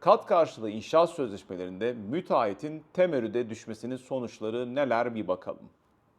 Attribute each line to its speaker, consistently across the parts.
Speaker 1: Kat karşılığı inşaat sözleşmelerinde müteahhitin temerrüde düşmesinin sonuçları neler bir bakalım.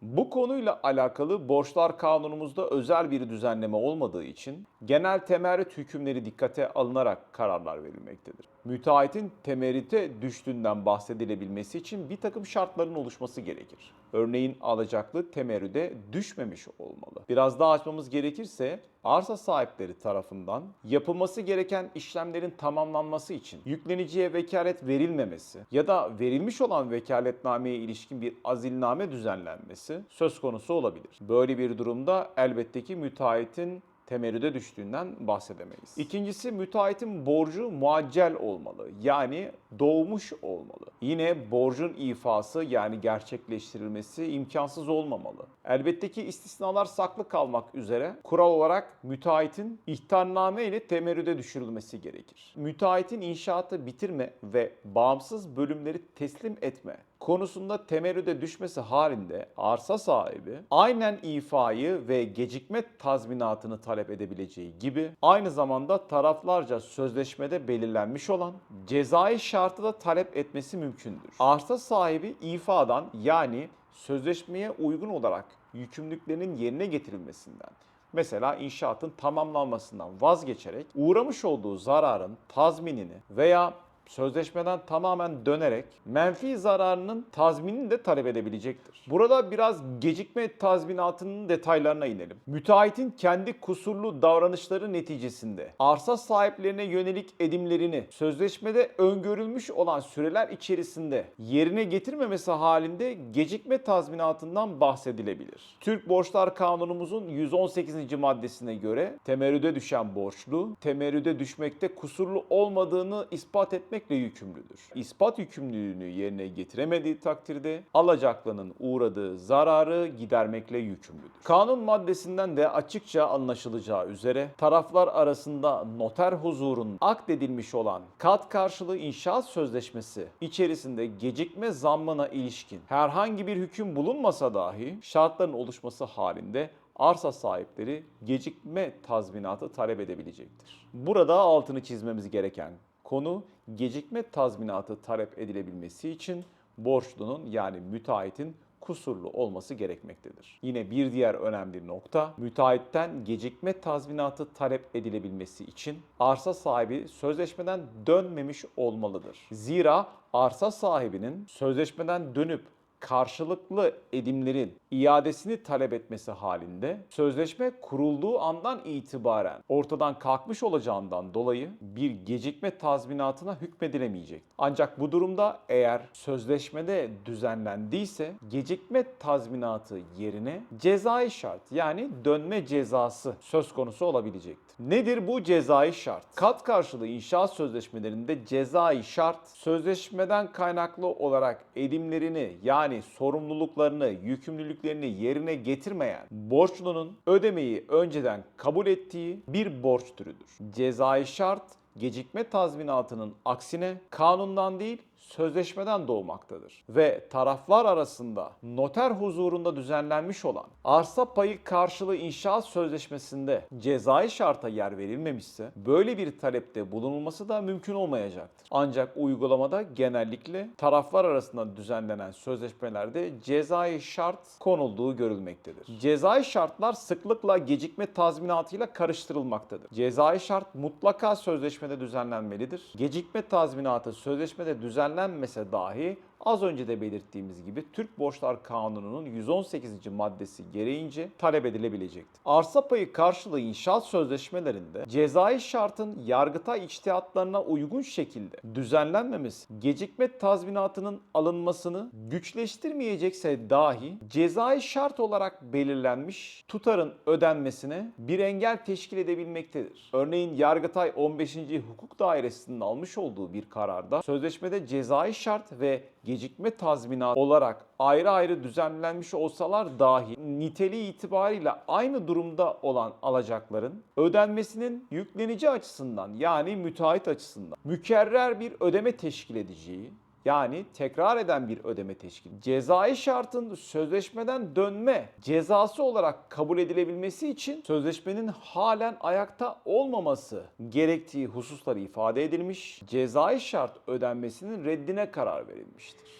Speaker 1: Bu konuyla alakalı borçlar kanunumuzda özel bir düzenleme olmadığı için genel temerrüt hükümleri dikkate alınarak kararlar verilmektedir. Müteahhitin temerrüte düştüğünden bahsedilebilmesi için bir takım şartların oluşması gerekir. Örneğin alacaklı temerrüde düşmemiş olmalı. Biraz daha açmamız gerekirse arsa sahipleri tarafından yapılması gereken işlemlerin tamamlanması için yükleniciye vekalet verilmemesi ya da verilmiş olan vekaletnameye ilişkin bir azilname düzenlenmesi söz konusu olabilir. Böyle bir durumda elbette ki müteahhitin temerrüde düştüğünden bahsedemeyiz. İkincisi müteahhitin borcu muaccel olmalı. Yani doğmuş olmalı. Yine borcun ifası yani gerçekleştirilmesi imkansız olmamalı. Elbette ki istisnalar saklı kalmak üzere kural olarak müteahhitin ihtarname ile temerrüde düşürülmesi gerekir. Müteahhitin inşaatı bitirme ve bağımsız bölümleri teslim etme konusunda temerrüde düşmesi halinde arsa sahibi aynen ifayı ve gecikme tazminatını talep edebileceği gibi aynı zamanda taraflarca sözleşmede belirlenmiş olan cezai şartı da talep etmesi mümkündür. Arsa sahibi ifadan yani sözleşmeye uygun olarak yükümlülüklerinin yerine getirilmesinden Mesela inşaatın tamamlanmasından vazgeçerek uğramış olduğu zararın tazminini veya sözleşmeden tamamen dönerek menfi zararının tazminini de talep edebilecektir. Burada biraz gecikme tazminatının detaylarına inelim. Müteahhitin kendi kusurlu davranışları neticesinde arsa sahiplerine yönelik edimlerini sözleşmede öngörülmüş olan süreler içerisinde yerine getirmemesi halinde gecikme tazminatından bahsedilebilir. Türk Borçlar Kanunumuzun 118. maddesine göre temerrüde düşen borçlu, temerrüde düşmekte kusurlu olmadığını ispat etmekle yükümlüdür. İspat yükümlülüğünü yerine getiremediği takdirde alacaklının uğradığı zararı gidermekle yükümlüdür. Kanun maddesinden de açıkça anlaşılacağı üzere taraflar arasında noter huzurun akdedilmiş olan kat karşılığı inşaat sözleşmesi içerisinde gecikme zammına ilişkin herhangi bir hüküm bulunmasa dahi şartların oluşması halinde arsa sahipleri gecikme tazminatı talep edebilecektir. Burada altını çizmemiz gereken konu gecikme tazminatı talep edilebilmesi için borçlunun yani müteahhitin kusurlu olması gerekmektedir. Yine bir diğer önemli nokta müteahhitten gecikme tazminatı talep edilebilmesi için arsa sahibi sözleşmeden dönmemiş olmalıdır. Zira arsa sahibinin sözleşmeden dönüp karşılıklı edimlerin iadesini talep etmesi halinde sözleşme kurulduğu andan itibaren ortadan kalkmış olacağından dolayı bir gecikme tazminatına hükmedilemeyecek. Ancak bu durumda eğer sözleşmede düzenlendiyse gecikme tazminatı yerine cezai şart yani dönme cezası söz konusu olabilecektir. Nedir bu cezai şart? Kat karşılığı inşaat sözleşmelerinde cezai şart sözleşmeden kaynaklı olarak edimlerini yani sorumluluklarını, yükümlülüklerini yerine getirmeyen borçlunun ödemeyi önceden kabul ettiği bir borç türüdür. Cezai şart gecikme tazminatının aksine kanundan değil sözleşmeden doğmaktadır ve taraflar arasında noter huzurunda düzenlenmiş olan arsa payı karşılığı inşaat sözleşmesinde cezai şarta yer verilmemişse böyle bir talepte bulunulması da mümkün olmayacaktır. Ancak uygulamada genellikle taraflar arasında düzenlenen sözleşmelerde cezai şart konulduğu görülmektedir. Cezai şartlar sıklıkla gecikme tazminatıyla karıştırılmaktadır. Cezai şart mutlaka sözleşmede düzenlenmelidir. Gecikme tazminatı sözleşmede لم مثل ضاهي az önce de belirttiğimiz gibi Türk Borçlar Kanunu'nun 118. maddesi gereğince talep edilebilecektir. Arsa payı karşılığı inşaat sözleşmelerinde cezai şartın yargıtay içtihatlarına uygun şekilde düzenlenmemesi gecikme tazminatının alınmasını güçleştirmeyecekse dahi cezai şart olarak belirlenmiş tutarın ödenmesine bir engel teşkil edebilmektedir. Örneğin Yargıtay 15. Hukuk Dairesi'nin almış olduğu bir kararda sözleşmede cezai şart ve gecikme tazminatı olarak ayrı ayrı düzenlenmiş olsalar dahi niteliği itibariyle aynı durumda olan alacakların ödenmesinin yüklenici açısından yani müteahhit açısından mükerrer bir ödeme teşkil edeceği yani tekrar eden bir ödeme teşkil. Cezai şartın sözleşmeden dönme cezası olarak kabul edilebilmesi için sözleşmenin halen ayakta olmaması gerektiği hususları ifade edilmiş. Cezai şart ödenmesinin reddine karar verilmiştir.